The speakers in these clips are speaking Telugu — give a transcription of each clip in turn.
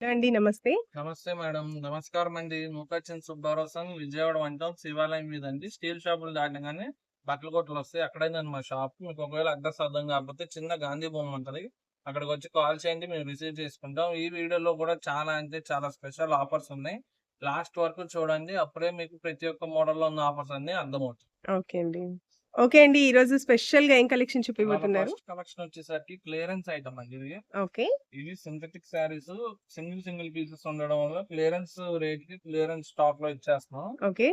అండి నమస్తే. నమస్తే మేడం. నమస్కారం అండి. నూకాచంద్ సుబ్బారావు విజయవాడ వంటం శివాలయం మీద అండి స్టీల్ షాపులు దాటగానే బట్టల కొట్లు వస్తాయి. అక్కడైందండి మా షాప్ మీకు ఒకవేళ అడ్రస్ అర్థం కాకపోతే చిన్న గాంధీ బొమ్మ ఉంటది. అక్కడికి వచ్చి కాల్ చేయండి మేము రిసీవ్ చేసుకుంటాం. ఈ వీడియోలో కూడా చాలా అంటే చాలా స్పెషల్ ఆఫర్స్ ఉన్నాయి. లాస్ట్ వరకు చూడండి. అప్పుడే మీకు ప్రతి ఒక్క మోడల్లో ఉన్న ఆఫర్స్ అన్ని అర్థమవుతాయి. ఓకే అండి. ఓకే అండి. ఈ రోజు స్పెషల్గా ఏం కలెక్షన్ చూపిపోతున్నారు కలెక్షన్ వచ్చేసరికి క్లియరెన్స్ ఐటమ్ అండి ఇది. ఓకే. ఇవి synthetic saris single single pieces ఉండడం వల్ల క్లియరెన్స్ రేట్కి క్లియరెన్స్ స్టాక్లో ఇచ్చేస్తున్నాం. ఓకే.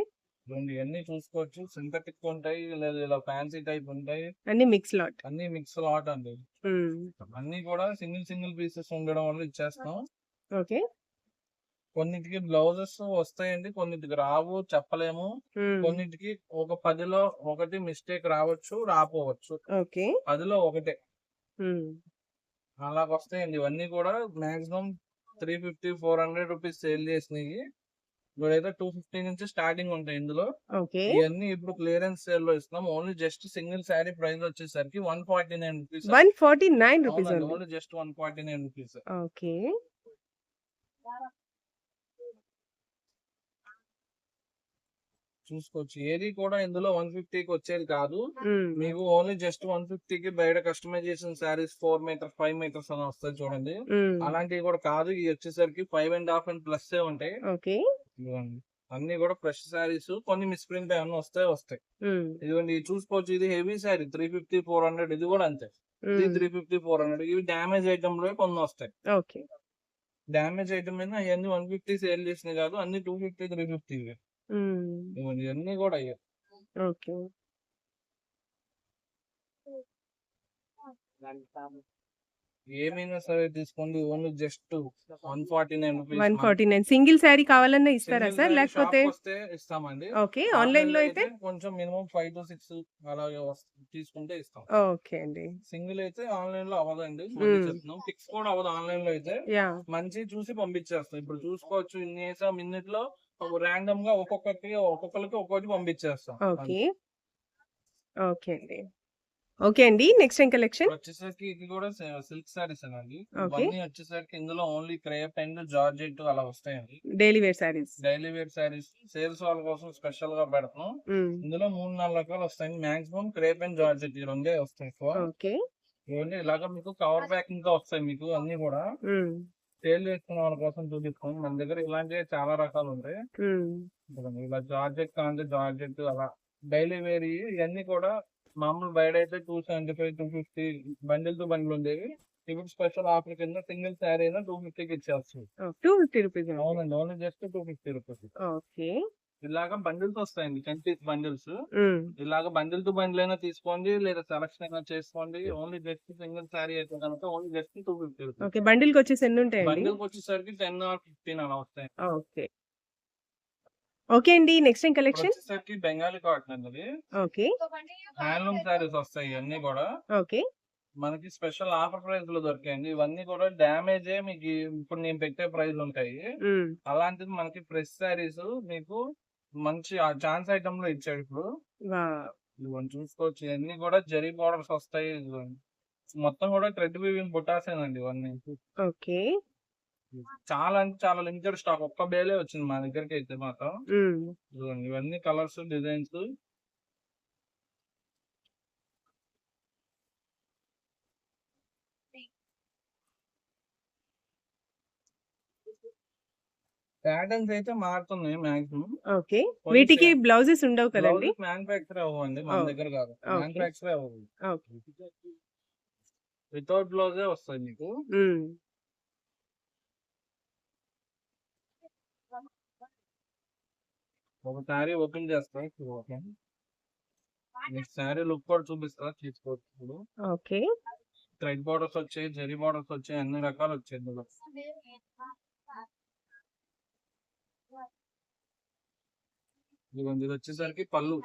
అన్ని చూసుకోవచ్చు. సింథటిక్ ఉంటాయి లేదా ఇలా ఫ్యాన్సీ టైప్ ఉంటాయి. అన్ని మిక్స్ లాట్. అన్ని మిక్స్ లాట్ అండి. అన్ని కూడా సింగిల్ సింగిల్ పీసెస్ ఉండడం వల్ల ఇచ్చేస్తాం ఓకే. కొన్నిటికి బ్లౌజెస్ వస్తాయండి కొన్నిటికి రావు చెప్పలేము. కొన్నిటికి ఒక పదిలో ఒకటి మిస్టేక్ రావచ్చు రాపోవచ్చు. ఓకే. పదిలో ఒకటే. అలాగ వస్తాయండి ఇవన్నీ కూడా maximum three fifty four hundred rupees sale చేసినాయి. ఇప్పుడైతే టూ ఫిఫ్టీ నుంచి స్టార్టింగ్ ఉంటాయి ఇందులో. ఇవన్నీ ఇప్పుడు క్లియరెన్స్ సేల్లో ఇస్తున్నాం. Only just single sari price వచ్చేసరికి one forty nine rupees. One forty nine rupees only just one forty nine rupees. Okay. చూసుకోవచ్చు. ఏది కూడా ఇందులో వన్ ఫిఫ్టీకి వచ్చేది కాదు. మీకు ఓన్లీ జస్ట్ వన్ ఫిఫ్టీకి బయట customization saris four metre five metres అని వస్తాయి చూడండి. అలాంటివి కూడా కాదు. ఇవి వచ్చేసరికి five and half and plus ఉంటాయి. అన్ని కూడా ఫ్రెష్ శారీస్. కొన్ని మిస్ప్రింట్ ఏమన్నా వస్తాయి. వస్తాయి ఇదిగోండి ఇది చూసుకోవచ్చు. ఇది heavy sari. Three fifty four hundred. ఇది కూడా అంతే. ఇది త్రీ ఫిఫ్టీ ఫోర్ హండ్రెడ్. ఇవి డ్యామేజ్ ఐటమ్లో కొన్ని వస్తాయి. ఓకే. డ్యామేజ్ ఐటమ్ మీద అవన్నీ వన్ ఫిఫ్టీ సేల్ చేసినాయి కాదు. అన్ని టూ ఫిఫ్టీ త్రీ ఫిఫ్టీ ఇవన్నీ కూడా అయ్యాయి ఓకే ఏమైనా సరే తీసుకోండి only just one forty nine one forty nine. Single sari కావాలన్నా ఇస్తారా సార్? లేకపోతే ఇస్తామండి. ఓకే ఆన్లైన్లో అయితే? కొంచెం మినిమం ఫైవ్ టు సిక్స్ అలాగే తీసుకుంటే ఇస్తాం. ఓకే అండి. సింగిల్ అయితే ఆన్లైన్లో అవ్వదండి మ్మ్. చెప్తున్నాం. ఫిక్స్ కూడా అవ్వదు ఆన్లైన్లో అయితే మంచి చూసి పంపించేస్తాం. ఇప్పుడు చూసుకోవచ్చు ఇన్ని వేసాం ఇన్నిట్లో ర్యాండమ్గా ఒక్కొక్కరికి ఒక్కొక్కరికి ఒక్కొక్కటి పంపించేస్తాం. ఓకే. ఓకే అండి. ఓకే అండి. నెక్స్ట్ ఏం కలెక్షన్? వచ్చేసరికి ఇది కూడా సిల్క్ సారీస్ అండి. ఇవన్నీ వచ్చేసరికి ఇందులో ఓన్లీ క్రేప్ అండ్ జార్జెట్ అలా వస్తాయండి. Daily wear saris. Daily wear saris sales వాళ్ళ కోసం స్పెషల్గా పెడతాం. ఇందులో మూడు నాలుగు రకాలు వస్తాయి మాక్సిమం క్రేప్ అండ్ జార్జెట్ ఈ రెండే వస్తాయి ఎక్కువ. ఓకే. ఇవన్నీ ఇలాగ మీకు కవర్ బ్యాక్ ఇంకా వస్తాయి మీకు అన్ని కూడా. సేల్ చేసుకున్న వాళ్ళ కోసం చూపిస్తాం మన దగ్గర ఇలాంటివి చాలా రకాలు ఉంటాయి ఇలా జార్జెట్ కాంటే జార్జెట్ అలా డైలీ వేర్ ఇవన్నీ కూడా మామూలు బయట అయితే two seventy five two fifty bundle to bundle ఉండేవి ఇప్పుడు స్పెషల్ ఆఫర్ కింద సింగిల్ శారీ అయినా టూ ఫిఫ్టీకి ఇచ్చేస్తుంది టూ ఫిఫ్టీ రూపీస్ అవునండి only just two fifty rupees. Okay. ఇలాగ బండిల్స్ వస్తాయండి టెన్ పీస్ బండిల్స్ ఇలాగ బండిల్ టు బండిల్ అయినా తీసుకోండి లేదా సెలక్షన్ అయినా చేసుకోండి. ఓన్లీ జస్ట్ సింగిల్ శారీ అయితే కనుక only just two fifty okay బండిల్కి వచ్చేసి ఎన్ని ఉంటాయండి? బండిల్ వచ్చేసరికి టెన్ ఆర్ ఫిఫ్టీన్ అలా వస్తాయి ఓకే. ఓకే అండి నెక్స్ట్ ఏం కలెక్షన్ వచ్చేసరికి బెంగాలీ కాటన్ అండి ఓకే. హ్యాండ్లూమ్ శారీస్ వస్తాయి ఇవన్నీ కూడా. ఓకే. మనకి స్పెషల్ ఆఫర్ ప్రైస్లో దొరికాయండి. ఇవన్నీ కూడా డ్యామేజ్ మీకు ఇప్పుడు నేను పెట్టే ప్రైస్ ఉంటాయి. అలాంటిది మనకి ఫ్రెష్ శారీస్ మీకు మంచి ఛాన్స్ ఐటమ్లో ఇచ్చాడు ఇప్పుడు. ఇదిగోండి చూసుకోవచ్చు. ఇవన్నీ కూడా జరీ బార్డర్స్ వస్తాయి. ఇదిగోండి. మొత్తం కూడా థ్రెడ్ వీవింగ్ బుటాసేనండి ఇవన్నీ. ఓకే. చాలా అంటే చాలా లిమిటెడ్ స్టాక్. ఒక్క బేలే వచ్చింది మా దగ్గరికి అయితే మాత్రం ఇదిగోండి ఇవన్నీ కలర్స్ డిజైన్స్. ప్యాటర్న్స్ అయితే మారుతున్నాయి మాక్సిమం ఓకే. వీటికి బ్లౌజెస్ ఉండవు కదండి? మ్యానుఫాక్చర్ అవ్వండి మన. దగ్గర కాదు. Okay. మ్యానుఫాక్చర్ అవ్వదు ఓకే. వితౌట్ బ్లౌజే వస్తాయి మీకు. ఒక శారీ ఓపెన్ చేస్తా నెక్స్ట్ శారీ లుక్ కూడా చూపిస్తా తీసుకోవచ్చు ఓకే. థ్రెడ్ బార్డర్స్ వచ్చాయి జరీ బార్డర్స్ వచ్చాయి అన్ని రకాలు వచ్చాయి ఇందులో ఇదిగోండి, ఇది వచ్చేసరికి పళ్ళు.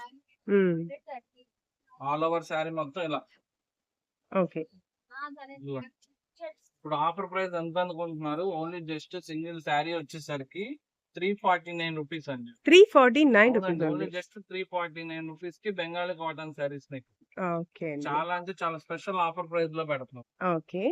ఆల్ ఓవర్ శారీ మొత్తం ఇలా. ఓకే. ఇప్పుడు ఆఫర్ ప్రైస్ ఎంత అనుకుంటున్నారు? ఓన్లీ జస్ట్ సింగిల్ శారీ వచ్చేసరికి త్రీ ఫార్టీ నైన్ రూపీస్ అండి. Three forty nine rupees only just three forty nine రూపీస్కి బెంగాలీ కాటన్ శారీస్ చాలా అంటే చాలా స్పెషల్ ఆఫర్ ప్రైస్లో పెడుతున్నాం. ఓకే.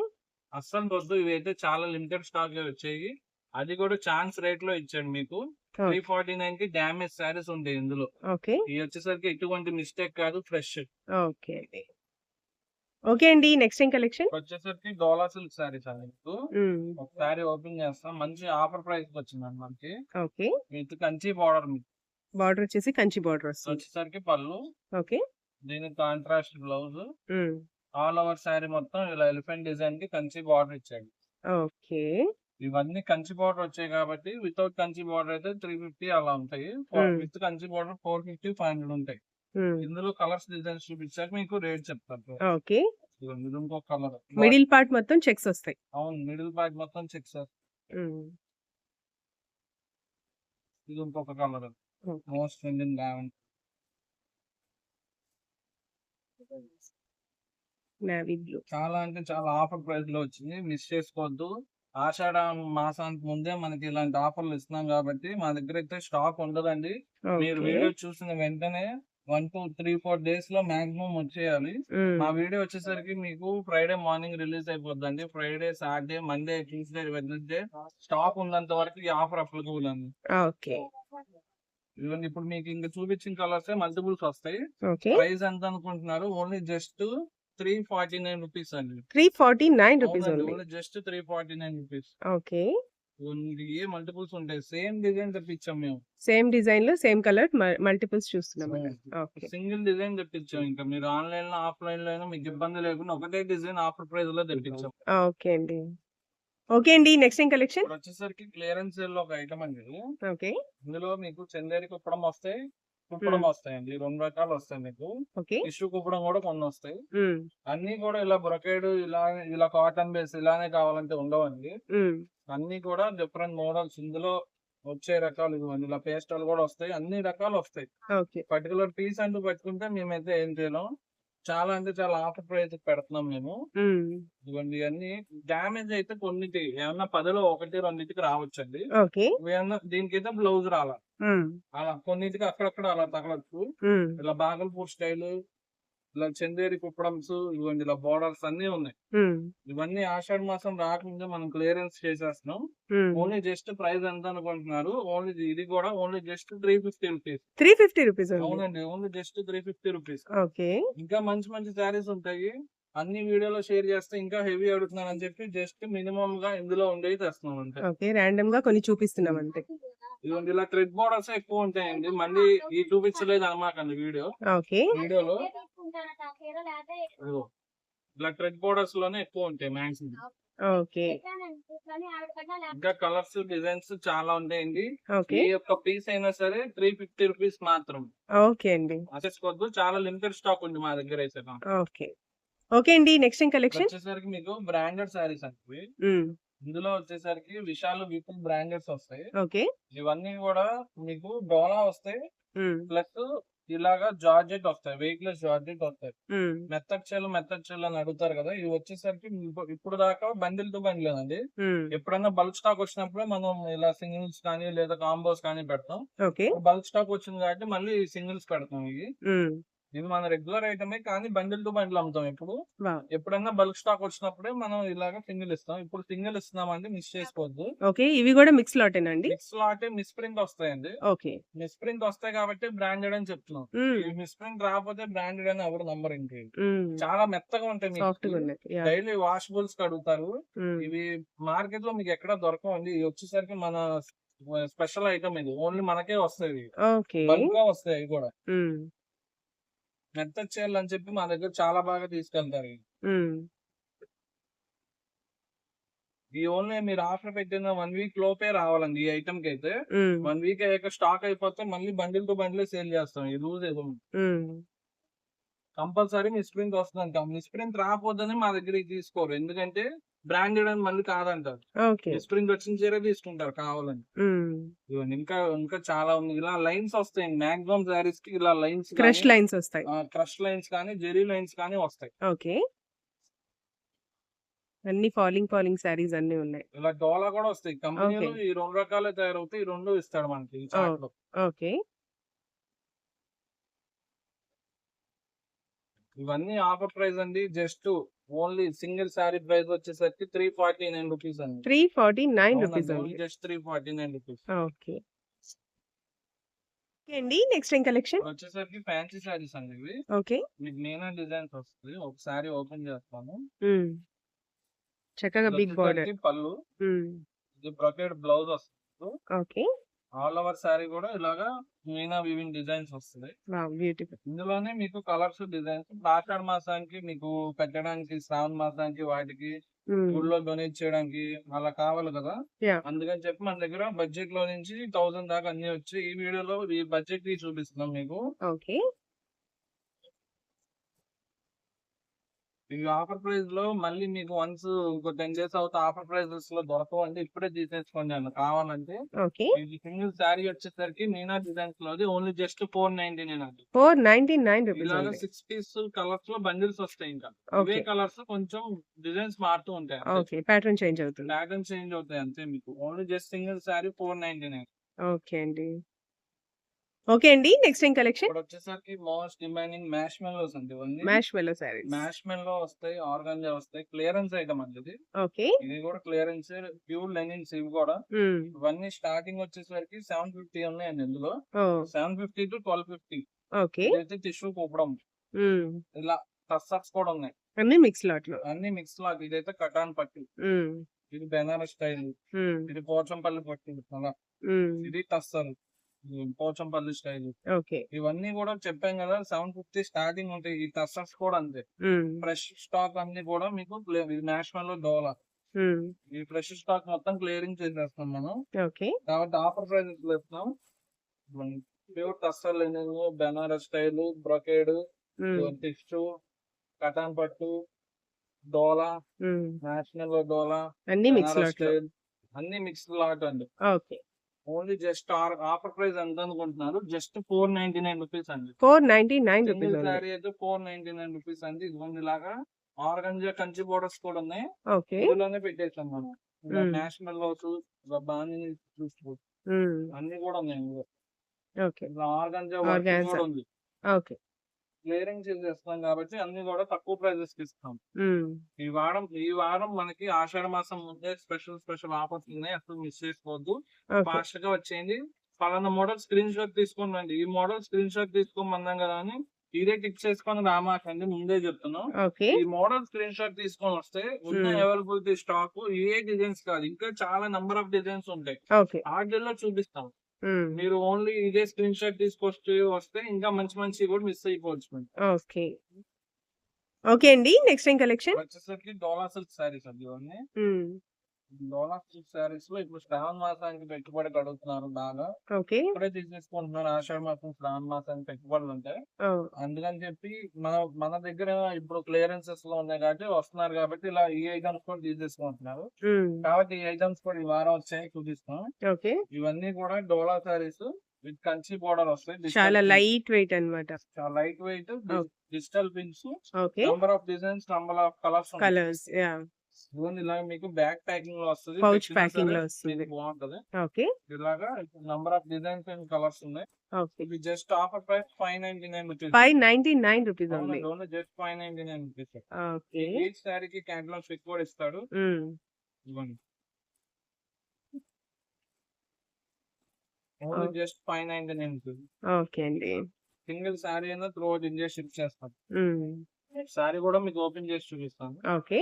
అస్సలు వద్దు ఇవి అయితే చాలా లిమిటెడ్ స్టాక్ వచ్చాయి. అది కూడా ఛాన్స్ రేట్లో ఇచ్చాడు మీకు. త్రీ ఫార్టీ నైన్కి డామేజ్ శారీస్ ఉంటాయి ఇందులో. ఓకే. ఇవి వచ్చేసరికి ఎటువంటి మిస్టేక్ కాదు ఫ్రెష్. ఓకే అండి. ఓకే అండి నెక్స్ట్ ఏం కలెక్షన్? వచ్చేసరికి డోలా సిల్క్ శారీస్ అండి మీకు. ఒక శారీ ఓపెన్ చేస్తాం. మంచి ఆఫర్ ప్రైస్ వచ్చిందండి మనకి. Okay. With Kanchi border border వచ్చేసి కంచి బార్డర్ వస్తుంది. వచ్చేసరికి పళ్ళు. ఓకే. దీనికి contrast blouse. All over sari మొత్తం ఇలా ఎలిఫెంట్ డిజైన్కి కంచి బార్డర్ ఇచ్చాడు. ఓకే. ఇవన్నీ కంచి బార్డర్ వచ్చాయి కాబట్టి వితౌట్ కంచి బార్డర్ అయితే త్రీ ఫిఫ్టీ అలా ఉంటాయి. Hmm. With Kanchi border four fifty five hundred ఉంటాయి. ఇందులో కలర్స్ డిజైన్స్ చూపించాక మీకు రేట్ చెప్తారు ఓకే ఇంకో కలర్ మిడిల్ పార్ట్ మొత్తం చెక్స్ వస్తాయి. అవును మిడిల్ పార్ట్ మొత్తం చెక్ సార్ ఉమ్, ఇది ఇంకొక కలర్. Most Indian blue. చాలా అంటే చాలా ఆఫర్ ప్రైస్లో వచ్చింది. మిస్ చేసుకోవద్దు. ఆషాఢ మాసానికి ముందే మనకి ఇలాంటి ఆఫర్లు ఇస్తున్నాం కాబట్టి మా దగ్గర అయితే స్టాక్ ఉండదండి. మీరు వీడియో చూసిన వెంటనే వన్ టూ త్రీ ఫోర్ డేస్లో మాక్సిమం వచ్చేయాలి. మా వీడియో వచ్చేసరికి మీకు Friday morning release అయిపోద్దండి. Friday Saturday Monday Tuesday Wednesday stock ఉన్నంత వరకు ఈ ఆఫర్ అప్లికబుల్ అండి. ఓకే. ఇవన్నీ ఇప్పుడు మీకు ఇంకా చూపించిన కలర్స్ మల్టిపుల్స్ వస్తాయి. ప్రైస్ ఎంత అనుకుంటున్నారు? Only just three forty nine rupees అండి three forty nine rupees only just three forty nine rupees okay ఏ మల్టిపుల్స్ ఉంటాయి సేమ్ డిజైన్ తెప్పించాం మేము. సేమ్ డిజైన్లో సేమ్ కలర్ మల్టిపుల్స్ చూస్తున్నాం సింగిల్ డిజైన్ తెప్పించాం ఇంకా. మీరు ఆన్లైన్లో ఆఫ్లైన్లో మీకు ఇబ్బంది లేకుండా ఒకటే డిజైన్ ఆఫర్ ప్రైస్లో తెప్పించాం. ఓకే అండి. ఓకే అండి నెక్స్ట్ ఏం కలెక్షన్ వచ్చేసరికి క్లియరెన్స్ సేల్లో ఒక ఐటమ్ అండి. ఓకే ఇందులో మీకు చందేరి కుప్పడం వస్తాయి కుప్పడం వస్తాయండి. రెండు రకాలు వస్తాయి మీకు. టిష్యూ కుప్పడం కూడా కొన్ని వస్తాయి. అన్ని కూడా ఇలా బ్రొకేడ్ ఇలా ఇలా కాటన్ బేస్ ఇలానే కావాలంటే ఉండవండి. అన్ని కూడా డిఫరెంట్ మోడల్స్. ఇందులో వచ్చే రకాలు ఇవ్వండి. ఇలా పేస్టల్ కూడా వస్తాయి. అన్ని రకాలు వస్తాయి. పర్టికులర్ పీస్ అంటూ పెట్టుకుంటే మేమైతే ఏం చేయలేం. చాలా అంటే చాలా ఆఫర్ ప్రైస్ పెడుతున్నాం మేము. ఇవ్వండి. ఇవన్నీ డ్యామేజ్ అయితే కొన్నిటి ఏమన్నా పదిలో ఒకటి రెండింటికి రావచ్చండి. ఏమన్నా దీనికైతే బ్లౌజ్ రాలా. ఉమ్, అలా కొన్నిటికి అక్కడక్కడ అలా తగలచ్చు. ఇలా బాగల్పూర్ స్టైల్ ఇలా చందేరి కుప్పడమ్స్ ఇవ్వండి ఇలా బోర్డర్స్ అన్ని ఉన్నాయి. ఇవన్నీ ఆషాఢ మాసం రాకముందే మనం క్లియరెన్స్ చేసేస్తున్నాం. ఓన్లీ జస్ట్ ప్రైస్ ఎంత అనుకుంటున్నారు? ఓన్లీ ఇది కూడా only just three fifty rupees. Three fifty rupees అవునండి only just three fifty rupees. Okay. ఇంకా మంచి మంచి శారీస్ ఉంటాయి. అన్ని వీడియోలో షేర్ చేస్తే ఇంకా హెవీ అడుగుతున్నాను అని చెప్పి జస్ట్ మినిమం గా ఇందులో ఉండేవి తెస్తున్నాం ఓకే ర్యాండమ్గా కొన్ని చూపిస్తున్నాం అంతే. ఇదిగోండి ఇలా థ్రెడ్ బోర్డర్స్ ఎక్కువ ఉంటాయండి. మళ్ళీ ఈ చూపించలేదు అనమాకండి వీడియో. ఓకే. వీడియోలో ఇలా థ్రెడ్ బోర్డర్స్లోనే ఎక్కువ ఉంటాయి మ్యాక్సిమం ఓకే. ఇంకా కలర్స్ డిజైన్స్ చాలా ఉంటాయండి. ఏ ఒక్క పీస్ అయినా సరే త్రీ ఫిఫ్టీ రూపీస్ మాత్రం. ఓకే అండి. అసేసుకోవద్దు చాలా లిమిటెడ్ స్టాక్ ఉంది మా దగ్గర అయితే ఓకే. ఓకే అండి నెక్స్ట్ ఏం కలెక్షన్ వచ్చేసరికి మీకు బ్రాండెడ్ శారీస్ అండి ఇందులో వచ్చేసరికి విశాల్ విపుల్ బ్రాండెడ్స్ వస్తాయి. ఓకే. ఇవన్నీ కూడా మీకు డోలా వస్తాయి ప్లస్ ఇలాగా జార్జెట్ వస్తాయి వెయిట్లెస్ జార్జెట్ వస్తాయి. మెత్తచ్చేలు మెత్తచ్చేలు అని అడుగుతారు కదా ఇవి వచ్చేసరికి ఇప్పు- ఇప్పుడు దాకా బండిల్ టు బండిల్ అండి. ఎప్పుడైనా బల్క్ స్టాక్ వచ్చినప్పుడే మనం ఇలా సింగిల్స్ కానీ లేదా కాంబోస్ కానీ పెడతాం. ఓకే. బల్క్ స్టాక్ వచ్చింది కాబట్టి మళ్ళీ సింగిల్స్ పెడతాం ఇవి. ఇవి మన రెగ్యులర్ ఐటమే కానీ బండిల్ టు బండిల్ అమ్ముతాం ఇప్పుడు ఎప్పుడైనా బల్క్ స్టాక్ వచ్చినప్పుడే మనం ఇలాగ సింగిల్ ఇస్తాం. ఇప్పుడు సింగిల్ ఇస్తున్నామంటే మిస్ చేసుకోవద్దు. ఓకే ఇవి కూడా మిక్స్ లాటేనండి మిక్స్ లాటే మిస్ ప్రింట్ వస్తాయండి. ఓకే. మిస్ ప్రింట్ వస్తాయి కాబట్టి బ్రాండెడ్ అని చెప్తున్నాం. ఈ మిస్ ప్రింట్ రాకపోతే బ్రాండెడ్ అని ఎవరు నంబర్ ఇంటి చాలా మెత్తగా ఉంటాయి మీకు. డైలీ వాషబుల్స్ అడుగుతారు Mm. ఇవి మార్కెట్లో మీకు ఎక్కడ దొరకవండి వచ్చేసరికి మన స్పెషల్ ఐటమ్ ఇది. ఓన్లీ మనకే వస్తాయి బల్క్గా వస్తాయి కూడా. మెత్త చేయాలి అని చెప్పి మా దగ్గర చాలా బాగా తీసుకెళ్తారు. ఈ ఓన్లీ మీరు ఆఫర్ పెట్టిన వన్ వీక్ లోపే రావాలండి ఈ ఐటమ్కి అయితే. వన్ వీక్ అయ్యాక స్టాక్ అయిపోతే మళ్ళీ బండిల్ టు బండిల్ సేల్ చేస్తాం ఈ loose Mm. Compulsory misprint వస్తుంది మిస్ ప్రింట్ రాకపోతేనే మా దగ్గరికి తీసుకోరు ఎందుకంటే బ్రాండెడ్ అని మళ్ళీ కాదంటారు. ప్రింట్ వచ్చిన చీరే తీసుకుంటారు కావాలని. ఇవన్నీ ఇంకా ఇంకా చాలా ఉంది. ఇలా లైన్స్ వస్తాయి. మాక్సిమం శారీస్కి ఇలా లైన్స్ క్రష్ లైన్స్ వస్తాయి. క్రష్ లైన్స్ కానీ జెరీ లైన్స్ కానీ వస్తాయి. ఓకే. అన్ని ఫాలింగ్ ఫాలింగ్ శారీస్ అన్ని ఉన్నాయి. ఇలా డోలా కూడా వస్తాయి. కంపెనీలు ఈ రెండు రకాలే తయారవుతాయి. ఈ రెండు ఇస్తాడు మనకి ఓకే. ఇవన్నీ ఆఫర్ ప్రైస్ అండి. Just only single sari price వచ్చేసరికి త్రీ ఫార్టీ నైన్ రూపీస్ అండి. త్రీ ఫార్టీ నైన్ రూపీస్ అండి. Just three forty nine rupees. Okay. అండి నెక్స్ట్ ఏం కలెక్షన్? వచ్చేసరికి ఫ్యాన్సీ శారీస్ అండి ఇవి. ఓకే. మీకు నేనా డిజైన్స్ వస్తుంది ఒక శారీ ఓపెన్ చేస్తాను. చక్కగా బిగ్ బార్డర్. పళ్ళు. ఇది బ్రొకెడ్ బ్లౌజ్ వస్తుంది. ఓకే. ఆల్ ఓవర్ శారీ కూడా ఇలాగా మీనా వివింగ్ డిజైన్స్ వస్తుంది ఇందులోనే మీకు కలర్స్ డిజైన్స్ ఆషాఢ మాసానికి మీకు పెట్టడానికి శ్రావణ మాసానికి వాటికి గుళ్ళో డొనేట్ చేయడానికి అలా కావాలి కదా. అందుకని చెప్పి మన దగ్గర బడ్జెట్లో నుంచి థౌసండ్ దాకా అన్ని వచ్చి ఈ వీడియోలో ఈ బడ్జెట్ చూపిస్తున్నాం మీకు. ఈ ఆఫర్ ప్రైస్లో మళ్ళీ మీకు వన్స్ ఇంకో టెన్ డేస్ అవుతే ఆఫర్ ప్రైజెస్లో దొరకవు అంటే ఇప్పుడే తీసేసుకోండి అన్న. కావాలంటే సింగిల్ శారీ వచ్చేసరికి మీనా డిజైన్స్లో only just four ninety nine అండి. ఫోర్ నైన్టీ నైన్ ఇలాగా సిక్స్ పీస్ కలర్స్లో బండిల్స్ వస్తాయి ఇంకా. ఇవే కలర్స్ కొంచెం డిజైన్స్ మారుతూ ఉంటాయి ఓకే ప్యాటర్న్ చేంజ్ అవుతుంది. ప్యాటర్న్ చేంజ్ అవుతాయి అంతే మీకు. Only just single sari four ninety nine okay అండి. ఓకే అండి. నెక్స్ట్ ఏం కలెక్షన్? ఇప్పుడు వచ్చేసరికి మోస్ట్ డిమాండింగ్ మ్యాష్ మెల్లోస్ అండి ఇవన్నీ. మ్యాష్ వెల్లో సారీస్ మ్యాష్ మెల్లో వస్తాయి ఆర్గంజా వస్తాయి క్లియరెన్స్ ఐటమ్ అండి ఇది. ఓకే. ఇది కూడా క్లియరెన్స్ ప్యూర్ లెనిన్స్ ఇవి కూడా. ఇవన్నీ స్టార్టింగ్ వచ్చేసరికి సెవెన్ ఫిఫ్టీ ఉన్నాయండి ఇందులో. Seven fifty to twelve fifty. Okay. ఇదైతే టిష్యూ Hmm. ఇలా టస్సర్స్ కూడా ఉన్నాయి. అన్ని మిక్స్ లాట్లో అన్ని మిక్స్ లాగా ఇదైతే కటాన్ పట్టు. ఇది బెనారస్ స్టైల్. ఇది పోచంపల్లి పట్టు. అలా. ఇది టస్సర్. పోచంపల్లి స్టైల్. ఓకే. ఇవన్నీ కూడా చెప్పాం కదా సెవెన్ ఫిఫ్టీ స్టార్టింగ్ ఉంటాయి ఈ టస్సర్స్ కూడా అంతే. ఫ్రెష్ స్టాక్ అన్ని కూడా మీకు నేషనల్లో డోలా. Hmm. ఈ ఫ్రెష్ స్టాక్ మొత్తం క్లియరింగ్ చేసేస్తాం మనం. ఓకే. కాబట్టి ఆఫర్ ప్రైజెస్లో ఇస్తున్నాం pure tussar linen Banaras style brocade. Tissue cotton పట్టు డోలా. నేషనల్ డోలా అన్ని మిక్స్ లాట్ స్టైల్ అన్ని మిక్స్ లాట్ అండి. Okay. Only just offer price ఎంత అనుకుంటున్నారు? Just four ninety nine rupees అండి. Four ninety nine rupees sari అయితే ఫోర్ నైన్టీ నైన్ రూపీస్ అండి. ఇదిగోండి ఇలాగా ఆర్గంజా కంచి బోర్డర్స్ కూడా ఉన్నాయి. ఓకే. ఇందులోనే పెట్టేసాం మనం. నేషనల్లో బాగా చూసుకోవచ్చు. అన్ని కూడా ఉన్నాయి. ఓకే. ఆర్గంజా. కూడా ఉంది. ఓకే. క్లియరింగ్ చేసేస్తాం కాబట్టి అన్ని కూడా తక్కువ ప్రైజెస్కి ఇస్తాం. ఈ వారం ఈ వారం మనకి ఆషాఢ మాసం ముందే స్పెషల్ స్పెషల్ ఆఫర్స్ ఉన్నాయి. అసలు మిస్ చేసుకోవద్దు. ఫాస్ట్గా వచ్చేయండి. పలానా మోడల్ స్క్రీన్ షాట్ తీసుకోండి ఈ మోడల్ స్క్రీన్ షాట్ తీసుకోమన్నాం కదా అని ఇదే టిక్ చేసుకొని రామాకండి ముందే చెప్తున్నాం. ఈ మోడల్ స్క్రీన్ షాట్ తీసుకొని వస్తే ఉన్న. అవైలబిలిటీ స్టాక్ ఏ డిజైన్స్ కాదు. ఇంకా చాలా నంబర్ ఆఫ్ డిజైన్స్ ఉంటాయి. ఓకే. ఆర్డర్లో చూపిస్తాం. మీరు ఓన్లీ ఇదే స్క్రీన్ షాట్ తీసుకొచ్చి వస్తే ఇంకా మంచి మంచి కూడా మిస్ అయిపోవచ్చు. ఓకే ఓకే అండి నెక్స్ట్ ఏం కలెక్షన్ వచ్చేసరికి డోలా సిల్క్ శారీస్ అండి సిల్క్ శారీస్లో ఇప్పుడు శ్రావణ మాసానికి పెట్టుబడి కడుగుతున్నారు బాగా. ఓకే. ఇప్పుడే తీసేసుకుంటున్నారు ఆషాఢ మాసం శ్రావణ మాసానికి పెట్టుబడులు ఉంటాయి. అందుకని చెప్పి మన మన దగ్గర ఇప్పుడు క్లియరెన్సెస్లో ఉన్నాయి కాబట్టి వస్తున్నారు కాబట్టి ఇలా ఈ ఐటమ్స్ కూడా తీసేసుకుంటున్నారు. కాబట్టి ఈ ఐటమ్స్ కూడా ఈ వారం వచ్చాయి చూపిస్తాం ఓకే. ఇవన్నీ కూడా డోలా శారీస్ విత్ కంచి బోర్డర్ వస్తాయి. చాలా. లైట్ వెయిట్ అన్నమాట. చాలా light weight. Digital pins okay. Number of designs number of colours colours ఇలా మీకు బ్యాక్ ప్యాకింగ్లో వస్తుంది packing సరే లో వస్తుంది. బాగుంటది. ఓకే. ఇలాగా number of designs and colours ఉన్నాయి. ఓకే. ఇది just offer price five ninety nine rupees. Five ninety nine rupees ఉంది just five ninety nine rupees. Okay. Each శారీకి క్యాటలాగ్ పిక్ కూడా ఇస్తాడు. ఇవ్వండి. Only Okay. Just five ninety nine rupees. Okay అండి. సింగిల్ శారీ అయినా త్రూ ఇండియా షిప్ చేస్తాం. శారీ కూడా మీకు ఓపెన్ చేసి చూపిస్తాను. ఓకే.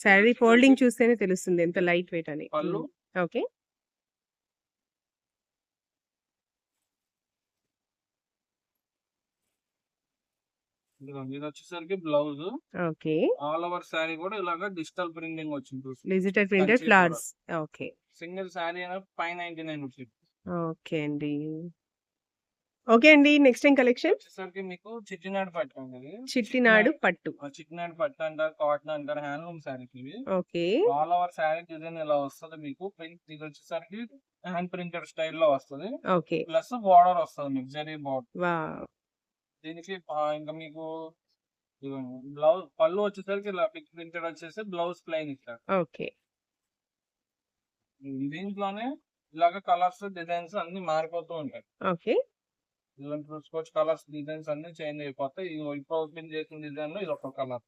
శారీ ఫోల్డింగ్ చూస్తేనే తెలుస్తుంది ఎంత లైట్ వెయిట్ అని. ఓకే. ఇది వచ్చేసరికి blouse. Okay. All over sari కూడా ఇలాగా డిజిటల్ ప్రింటింగ్ వచ్చింది digital printed flowers. Okay. Single sari అయినా five ninety nine rupees okay అండి. ఓకే అండి నెక్స్ట్ ఏం కలెక్షన్ వచ్చేసరికి మీకు చిట్టినాడు పట్టు అండి. చిట్టినాడు పట్టు. చిట్టినాడు పట్టు అంటారు కాటన్ అంటారు హ్యాండ్లూమ్ శారీస్ ఇవి. Okay. All over sari design ఇలా వస్తుంది మీకు. ప్రింట్ ఇది వచ్చేసరికి హ్యాండ్ ప్రింటెడ్ స్టైల్లో వస్తుంది. ఓకే. ప్లస్ బార్డర్ వస్తుంది మీకు జరీ బార్డర్ దీనికి ఇంకా మీకు బ్లౌజ్ పళ్ళు వచ్చేసరికి ఇలా పిక్ ప్రింటెడ్ వచ్చేసి బ్లౌజ్ ప్లెయిన్ ఇస్తారు. ఓకే. దీంట్లోనే ఇలాగ కలర్స్ డిజైన్స్ అన్ని మారిపోతూ ఉంటాయి. ఓకే. ఇలాంటి చూసుకోవచ్చు కలర్స్ డిజైన్స్ అన్ని చేంజ్ అయిపోతాయి ఇప్పుడు ఓపెన్ చేసిన డిజైన్లో ఇది ఒక కలర్.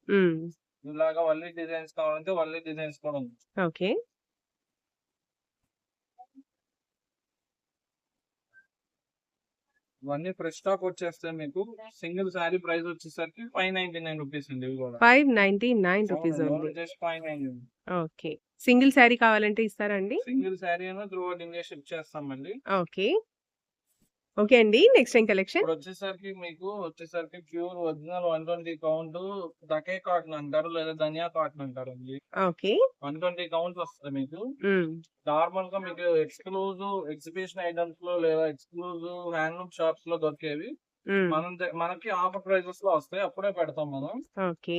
ఇలాగా వల్లి డిజైన్స్ కావాలంటే వల్లి డిజైన్స్ కూడా ఉంది ఓకే. ఇవన్నీ ఫ్రెష్ స్టాక్ వచ్చేస్తే మీకు సింగిల్ శారీ ప్రైస్ వచ్చేసరికి ఫైవ్ నైన్టీ నైన్ రూపీస్ అండి ఇవి కూడా 599 rupees five nine okay. Single sari కావాలంటే ఇస్తారా అండి? సింగిల్ శారీ అయినా త్రూ అవుట్ ఇండియా షిప్ చేస్తాం మళ్ళీ ఓకే. ఓకే అండి. నెక్స్ట్ ఏం కలెక్షన్? వచ్చేసరికి మీకు వచ్చేసరికి pure original one twenty count దకే cotton అంటారు లేదా ధనియా కాటన్ అంటారు అండి ఓకే. వన్ ట్వంటీ కౌంట్ వస్తుంది మీకు. నార్మల్గా మీకు ఎక్స్క్లూజివ్ ఎగ్జిబిషన్ ఐటమ్స్లో లేదా ఎక్స్క్లూజివ్ హ్యాండ్లూమ్ షాప్స్లో దొరికేవి. మనం మనకి ఆఫర్ ప్రైజెస్లో వస్తాయి అప్పుడే పెడతాం మనం ఓకే.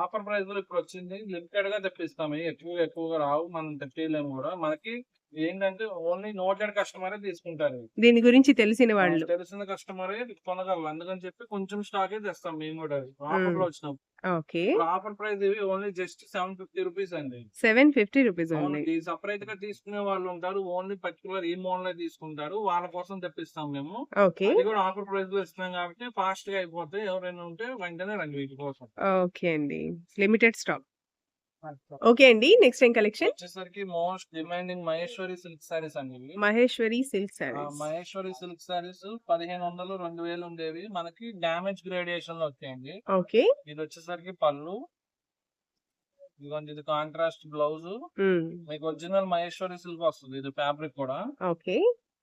ఆఫర్ ప్రైస్లో ఇప్పుడు వచ్చింది లిమిటెడ్గా తెప్పిస్తాం ఎక్కువ ఎక్కువగా రావు మనం తెప్పియలేము కూడా మనకి ఏంటంటే ఓన్లీ నోటెడ్ కస్టమరే తీసుకుంటారు. దీని గురించి తెలిసిన వాళ్ళు. తెలిసిన కస్టమరే కొనగలరు అందుకని చెప్పి కొంచెం స్టాకే తెస్తాం మేము కూడా ఆఫర్లో వచ్చినప్పుడు ఓకే. ఆఫర్ ప్రైస్ ఇవి only just seven fifty rupees అండి 750 రూపీస్ అవును ఓన్లీ. సపరేట్గా తీసుకునే వాళ్ళు ఉంటారు ఓన్లీ పర్టికులర్ ఈ మోడల్ తీసుకుంటారు వాళ్ళ కోసం తెప్పిస్తాం మేము ఓకే. అది కూడా ఆఫర్ ప్రైస్లో ఇస్తున్నాం కాబట్టి ఫాస్ట్గా అయిపోతాయి ఎవరైనా ఉంటే వెంటనే రండి వీటి కోసం ఓకే అండి. Limited stock. ఓకే అండి. నెక్స్ట్ ఏం కలెక్షన్? వచ్చేసరికి most demanding Maheshwari silk saris అండి ఇవి మహేశ్వరి సిల్క్ సారీస్. మహేశ్వరి సిల్క్ సారీస్ పదిహేను వందలు రెండు వేలు ఉండేవి మనకి డామేజ్ గ్రేడియేషన్లో వచ్చాయండి ఓకే. ఇది వచ్చేసరికి పళ్ళు ఇదిగోండి ఇది కాంట్రాస్ట్ బ్లౌజ్ హ్మ్. మీకు ఒరిజినల్ మహేశ్వరి సిల్క్ వస్తుంది ఇది ఫ్యాబ్రిక్ కూడా ఓకే.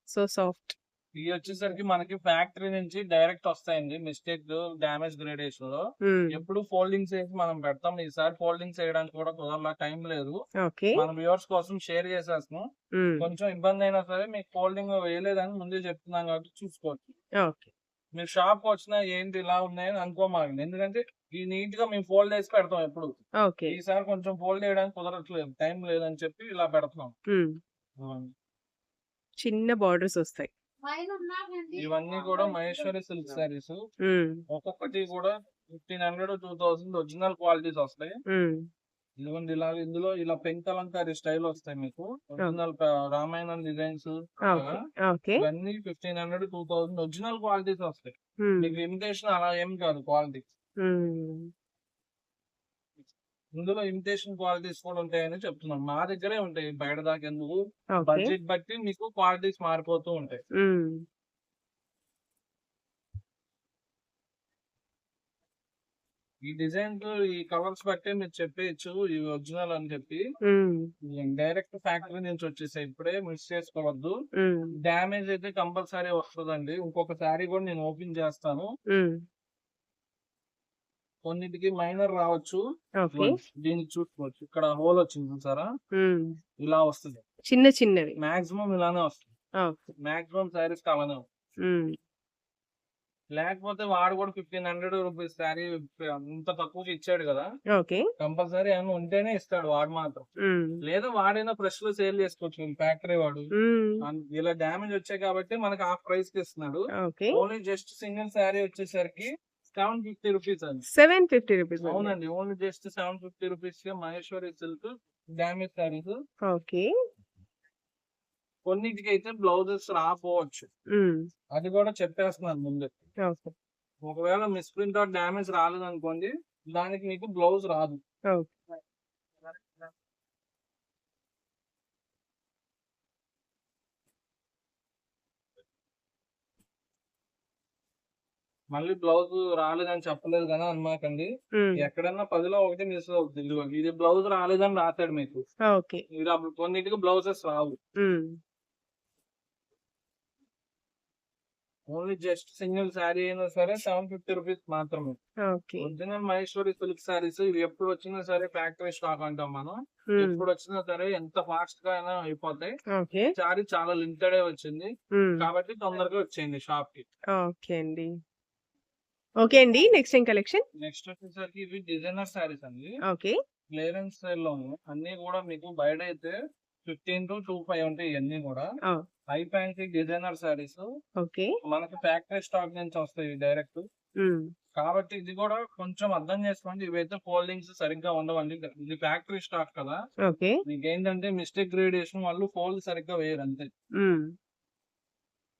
So soft. ఇవి వచ్చేసరికి మనకి ఫ్యాక్టరీ నుంచి డైరెక్ట్ వస్తాయండి మిస్టేక్ డామేజ్ గ్రేడేషన్లో. ఎప్పుడు ఫోల్డింగ్స్ వేసి మనం పెడతాం ఈసారి ఫోల్డింగ్స్ వేయడానికి కూడా కుదరలా టైం లేదు. మన వ్యూవర్స్ కోసం షేర్ చేసేస్తున్నాం హ్మ్. కొంచెం ఇబ్బంది అయినా సరే మీకు ఫోల్డింగ్ వేయలేదని ముందే చెప్తున్నాం కాబట్టి చూసుకోవచ్చు. మీరు షాప్ వచ్చినా ఏంటి ఇలా ఉన్నాయని అనుకోమాకండి ఎందుకంటే ఈ నీట్గా మేము ఫోల్డ్ చేసి పెడతాం ఎప్పుడు. ఈసారి కొంచెం ఫోల్డ్ చేయడానికి కుదరట్లేదు టైం లేదని చెప్పి ఇలా పెడతాం. చిన్న బార్డర్స్ వస్తాయి. ఇవన్నీ కూడా మహేశ్వరి సిల్క్ సారీస్ హ్మ్. ఒక్కొక్కటి కూడా fifteen hundred two thousand original qualities వస్తాయి హ్మ్. ఇదిగోండి ఇలా ఇందులో ఇలా పెంకలంకారి స్టైల్ వస్తాయి మీకు ఒరిజినల్ రామాయణం డిజైన్స్. ఇవన్నీ fifteen hundred two thousand original qualities వస్తాయి. మీకు ఇమిటేషన్ అలా ఏం కాదు క్వాలిటీ హ్మ్. ఇందులో ఇమిటేషన్ క్వాలిటీస్ కూడా ఉంటాయని చెప్తున్నాం మా దగ్గరే ఉంటాయి బయట దాకా ఎందుకు. బడ్జెట్ బట్టి మీకు క్వాలిటీస్ మారిపోతూ ఉంటాయి. ఈ డిజైన్ ఈ కలర్స్ బట్టి మీరు చెప్పేయచ్చు ఇవి ఒరిజినల్ అని చెప్పి. డైరెక్ట్ ఫ్యాక్టరీ నుంచి వచ్చేసాయి ఇప్పుడే మిస్ చేసుకోవద్దు హ్మ్. డ్యామేజ్ అయితే కంపల్సరీ వస్తుందండి ఇంకొక శారీ కూడా నేను ఓపెన్ చేస్తాను. కొన్నిటికి మైనర్ రావచ్చు. దీనికి చూసుకోవచ్చు ఇక్కడ హోల్ వచ్చింది చూసారా హ్మ్. ఇలా వస్తుంది చిన్న చిన్నవి. మాక్సిమం ఇలానే వస్తుంది. మాక్సిమం శారీస్ అలానే వస్తుంది. లేకపోతే వాడు కూడా ఫిఫ్టీన్ హండ్రెడ్ రూపీస్ శారీ అంత తక్కువకి ఇచ్చాడు కదా. కంపల్సరీ ఏమైనా ఉంటేనే ఇస్తాడు వాడు మాత్రం. లేదా వాడైనా ఫ్రెష్లో సేల్ చేసుకోవచ్చు ఫ్యాక్టరీ వాడు ఇలా డ్యామేజ్ వచ్చాయి కాబట్టి మనకి హాఫ్ ప్రైస్కి ఇస్తున్నాడు. ఓన్లీ జస్ట్ సింగిల్ శారీ వచ్చేసరికి సెవెన్ ఫిఫ్టీ రూపీస్ అండి 750 రూపీస్ ఓన్లీ. అవునండి ఓన్లీ జస్ట్ సెవెన్ ఫిఫ్టీ రూపీస్కి Maheshwari silk damage saris okay. కొన్నిటికి అయితే బ్లౌజెస్ రాపోవచ్చు. అది కూడా చెప్పేస్తున్నాను ముందే. ఒకవేళ మిస్ ప్రింట్ డామేజ్ రాలేదు అనుకోండి దానికి మీకు బ్లౌజ్ రాదు మళ్ళీ బ్లౌజ్ రాలేదని చెప్పలేదు కానీ అనమాకండి. ఎక్కడన్నా పదిలో ఒకటి మిస్ అవుతుంది ఇదిగో ఇది బ్లౌజ్ రాలేదని రాశాడు మీకు అప్పుడు కొన్నిటికి బ్లౌజెస్ రావు. ఓన్లీ జస్ట్ సింగిల్ శారీ అయినా సరే సెవెన్ ఫిఫ్టీ రూపీస్ మాత్రమే. ఒరిజినల్ మహేశ్వరి సిల్క్ శారీస్ ఇవి ఎప్పుడు వచ్చినా సరే ఫ్యాక్టరీ స్టాక్ అంటాం మనం. ఎప్పుడు వచ్చినా సరే ఎంత ఫాస్ట్గా అయినా అయిపోతాయి. శారీ చాలా లిమిటెడ్ వచ్చింది. కాబట్టి తొందరగా వచ్చేయండి షాప్కి ఓకే అండి. ఓకే అండి. నెక్స్ట్ ఏం కలెక్షన్? నెక్స్ట్ వచ్చేసరికి ఇవి డిజైనర్ శారీస్ అండి ఓకే. క్లియరెన్స్ సేల్లో. అన్ని కూడా మీకు బయట అయితే ఫిఫ్టీన్ టు టూ ఫైవ్ ఉంటాయి ఇవన్నీ కూడా! High fancy designer saris okay. మనకి ఫ్యాక్టరీ స్టాక్ నుంచి వస్తాయి డైరెక్ట్. కాబట్టి ఇది కూడా కొంచెం అర్థం చేసుకోండి ఇవైతే ఫోల్డింగ్స్ సరిగ్గా ఉండవండి ఇది ఫ్యాక్టరీ స్టాక్ కదా. మీకు ఏంటంటే మిస్టేక్ గ్రేడియేషన్ వాళ్ళు ఫోల్డ్ సరిగ్గా వేయరు అంతే.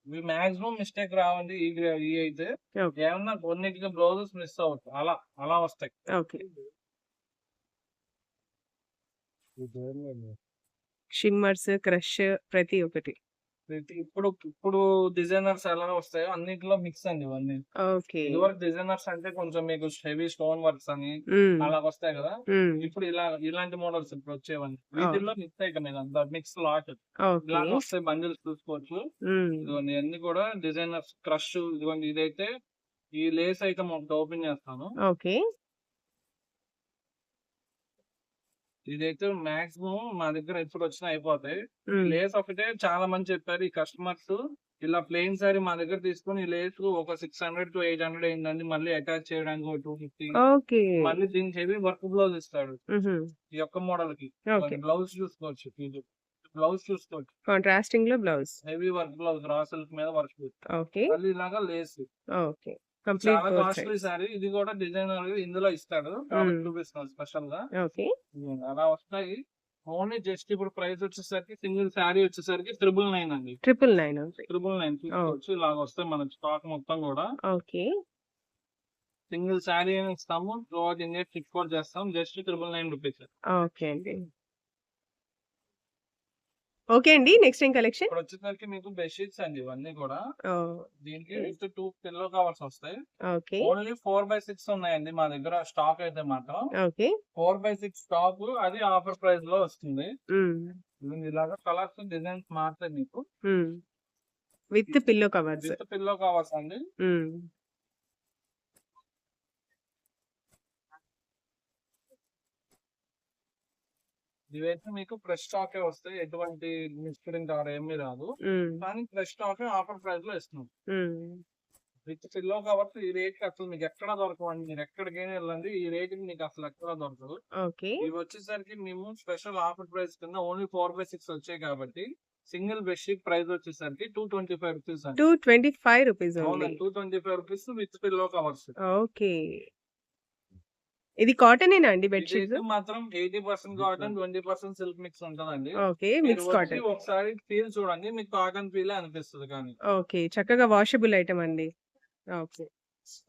ఇవి మాక్సిమం మిస్టేక్ రావండి. ఈ అయితే ఓకే ఏమన్నా కొన్నిటికి బ్లౌజెస్ మిస్ అవ్వచ్చు. అలా అలా వస్తాయి. ఓకే షిమ్మర్స్ క్రష్ ప్రతి ఒక్కటి ఇప్పుడు ఇప్పుడు డిజైనర్స్ ఎలా వస్తాయో అన్నిటిలో మిక్స్ అండి ఇవన్నీ. ఓకే. ఇదివరకు డిజైనర్స్ అంటే కొంచెం మీకు హెవీ స్టోన్ వర్క్స్ అని అలా వస్తాయి కదా. ఇప్పుడు ఇలా ఇలాంటి మోడల్స్ ఇప్పుడు వచ్చేవన్నీ వీటిల్లో మిక్స్ అయ్యి మీద అంతా మిక్స్ లాట్ ఇలా వస్తాయి బండిల్స్ చూసుకోవచ్చు. ఇదిగోండి అన్ని కూడా డిజైనర్స్ క్రష్ ఇదిగోండి ఇదైతే ఈ లేస్ ఒకటి ఓపెన్ చేస్తాను. ఓకే. ఇదైతే మాక్సిమం మా దగ్గర ఎప్పుడు వచ్చినా అయిపోతాయి. లేస్ ఒకటే చాలా మంది చెప్పారు ఈ కస్టమర్స్ ఇలా ప్లెయిన్ సారీ మా దగ్గర తీసుకొని లేస్ ఒక six hundred to eight hundred అయిందండి మళ్ళీ అటాచ్ చేయడానికి ఒక టూ ఫిఫ్టీ మళ్ళీ దీనికి హెవీ వర్క్ బ్లౌజ్ ఇస్తాడు. ఈ యొక్క మోడల్కి బ్లౌజ్ చూసుకోవచ్చు బ్లౌజ్ చూసుకోవచ్చు. కాంట్రాస్టింగ్లో blouse. Heavy work blouse raw silk మీద వర్క్ ఓకే. మళ్ళీ ఇలాగా lace. Okay. Complete costly sari ఇది కూడా డిజైనర్ ఇందులో ఇస్తాడు. చూపిస్తున్నాను స్పెషల్గా అలా వస్తాయి. ఓన్లీ జస్ట్ ఇప్పుడు ప్రైస్ వచ్చేసరికి సింగిల్ శారీ వచ్చేసరికి త్రిబుల్ నైన్ అండి. ట్రిపుల్ నైన్ త్రిబుల్ నైన్ తీసుకోవచ్చు. ఇలాగ వస్తాయి మన స్టాక్ మొత్తం కూడా. ఓకే. సింగిల్ శారీ అని ఇస్తాము. త్రూఅవుట్ ఇండియా షిప్ కూడా చేస్తాం. Just triple nine rupees. Okay అండి. ఓకే అండి. నెక్స్ట్ ఏం కలెక్షన్? వచ్చేసరికి మీకు బెడ్షీట్స్ అండి ఇవన్నీ కూడా. దీనికి విత్ టూ పిల్లో కవర్స్ వస్తాయి. Okay. Only four by six ఉన్నాయండి మా దగ్గర స్టాక్ అయితే మాత్రం. Okay. Four by six stock అది ఆఫర్ ప్రైస్లో వస్తుంది ఇలాగా కలర్స్ డిజైన్స్ మారుతాయి మీకు. With pillow covers. With pillow covers అండి. ఇవైతే మీకు ఫ్రెష్ స్టాక్ వస్తాయి. ఎటువంటి మిస్ప్రింట్ ఆర్ ఏమీ రాదు. కానీ ఫ్రెష్ స్టాక్ ఆఫర్ ప్రైస్లో ఇస్తున్నాం. విత్ పిల్లో కవర్స్ ఈ రేట్కి అసలు మీకు ఎక్కడ దొరకవండి. మీరు ఎక్కడికైనా వెళ్ళండి. ఈ రేట్కి మీకు అసలు ఎక్కడ దొరకదు. ఓకే. ఇవి వచ్చేసరికి మేము స్పెషల్ ఆఫర్ ప్రైస్ కింద ఓన్లీ ఫోర్ బై సిక్స్ వచ్చాయి కాబట్టి సింగిల్ బెడ్షీట్ ప్రైస్ వచ్చేసరికి two twenty five rupees two twenty five rupees two twenty five rupees with pillow covers okay. ఇది కాటనేనా అండి బెడ్షీట్స్ ఇదైతే మాత్రం eighty percent cotton twenty percent silk mix ఉంటదండి. ఓకే మిక్స్ కాటన్ ఒకసారి ఫీల్ చూడండి మీకు కాటన్ ఫీల్ అనిపిస్తుంది కానీ. ఓకే చక్కగా వాషబుల్ ఐటమ్ అండి. ఓకే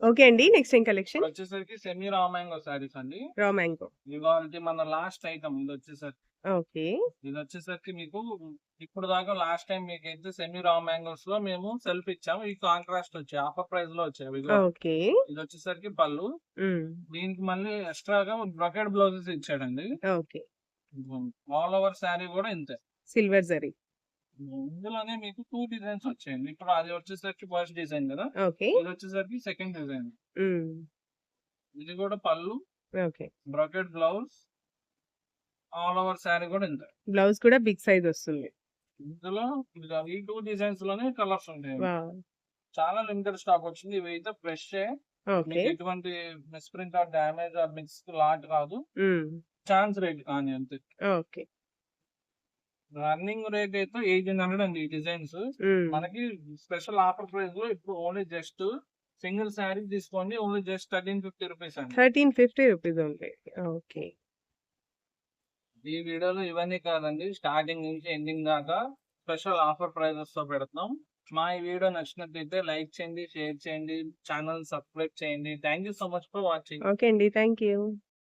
ఓకే అండి నెక్స్ట్ ఏం కలెక్షన్ వచ్చేసరికి సెమీ రామాంగో శారీస్ అండి. రా మ్యాంగో ఇవాళ మన లాస్ట్ ఐటమ్ ఇది వచ్చేసరికి ఓకే. ఇది వచ్చేసరికి మీకు ఇప్పుడు దాకా లాస్ట్ టైం మీకు అయితే సెమీ రా మ్యాంగోస్లో మేము సెల్ఫ్ ఇచ్చాము. ఈ కాంట్రాస్ట్ వచ్చాయి ఆఫర్ ప్రైస్లో వచ్చాయి. ఓకే. ఇది వచ్చేసరికి పళ్ళు. దీనికి మళ్ళీ ఎక్స్ట్రాగా బ్రకెట్ బ్లౌజెస్ ఇచ్చాడండి. ఓకే. ఆల్ ఓవర్ శారీ కూడా ఇంతే. సిల్వర్ జరీ ఇందులోనే మీకు టూ డిజైన్స్ వచ్చాయండి. ఇప్పుడు అది వచ్చేసరికి ఫస్ట్ డిజైన్ కదా. ఓకే. ఇది వచ్చేసరికి సెకండ్ డిజైన్. ఇది కూడా పళ్ళు. Okay. Bracket blouse. All over sari కూడా ఇంతే. బ్లౌజ్ కూడా బిగ్ సైజ్ వస్తుంది. ఇందులో ఈ టూ డిజైన్స్లోనే కలర్స్ ఉంటాయి చాలా లిమిటెడ్ స్టాక్ వచ్చింది. ఇవి అయితే ఫ్రెష్ ఎటువంటి misprint or damage or mix lot కాదు. ఛాన్స్ రేట్ కానీ అంతే. ఓకే. రన్నింగ్ రేట్ అయితే ఎయిటీన్ హండ్రెడ్ అండి ఈ డిజైన్స్. మనకి స్పెషల్ ఆఫర్ ప్రైస్లో ఇప్పుడు ఓన్లీ జస్ట్ సింగిల్ శారీ తీసుకోండి. Only just thirteen fifty rupees అండి. థర్టీన్ ఫిఫ్టీ రూపీస్ ఉంది ఓకే. ఈ వీడియోలో ఇవన్నీ కాదండి. స్టార్టింగ్ నుంచి ఎండింగ్ దాకా స్పెషల్ ఆఫర్ ప్రైజెస్తో పెడతాం. మా ఈ వీడియో నచ్చినట్లయితే లైక్ చేయండి షేర్ చేయండి ఛానల్ సబ్స్క్రైబ్ చేయండి. Thank you so much for watching. Okay అండి. Thank you